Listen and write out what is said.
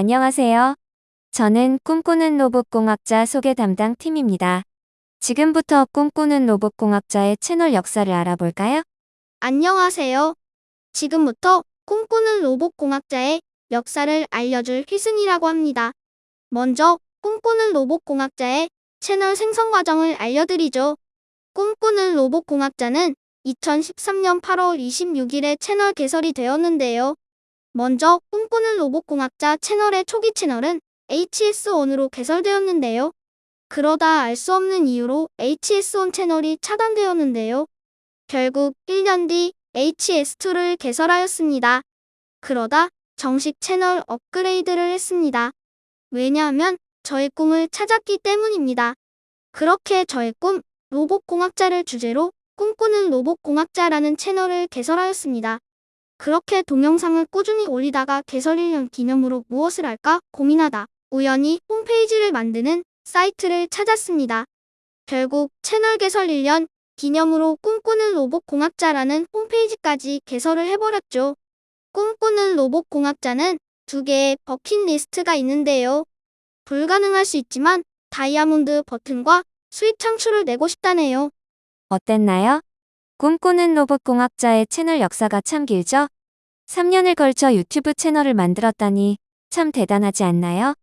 안녕하세요. 저는 꿈꾸는 로봇공학자 소개 담당 팀입니다. 지금부터 꿈꾸는 로봇공학자의 채널 역사를 알아볼까요? 안녕하세요. 지금부터 꿈꾸는 로봇공학자의 역사를 알려줄 희승이라고 합니다. 먼저 꿈꾸는 로봇공학자의 채널 생성 과정을 알려드리죠. 꿈꾸는 로봇공학자는 2013년 8월 26일에 채널 개설이 되었는데요. 먼저 꿈꾸는 로봇공학자 채널의 초기 채널은 HS1으로 개설되었는데요. 그러다 알 수 없는 이유로 HS1 채널이 차단되었는데요. 결국 1년 뒤 HS2를 개설하였습니다. 그러다 정식 채널 업그레이드를 했습니다. 왜냐하면 저의 꿈을 찾았기 때문입니다. 그렇게 저의 꿈 로봇공학자를 주제로 꿈꾸는 로봇공학자라는 채널을 개설하였습니다. 그렇게 동영상을 꾸준히 올리다가 개설 1년 기념으로 무엇을 할까 고민하다 우연히 홈페이지를 만드는 사이트를 찾았습니다. 결국 채널 개설 1년 기념으로 꿈꾸는 로봇공학자라는 홈페이지까지 개설을 해버렸죠. 꿈꾸는 로봇공학자는 두 개의 버킷리스트가 있는데요. 불가능할 수 있지만 다이아몬드 버튼과 수익 창출을 내고 싶다네요. 어땠나요? 꿈꾸는 로봇공학자의 채널 역사가 참 길죠? 3년을 걸쳐 유튜브 채널을 만들었다니 참 대단하지 않나요?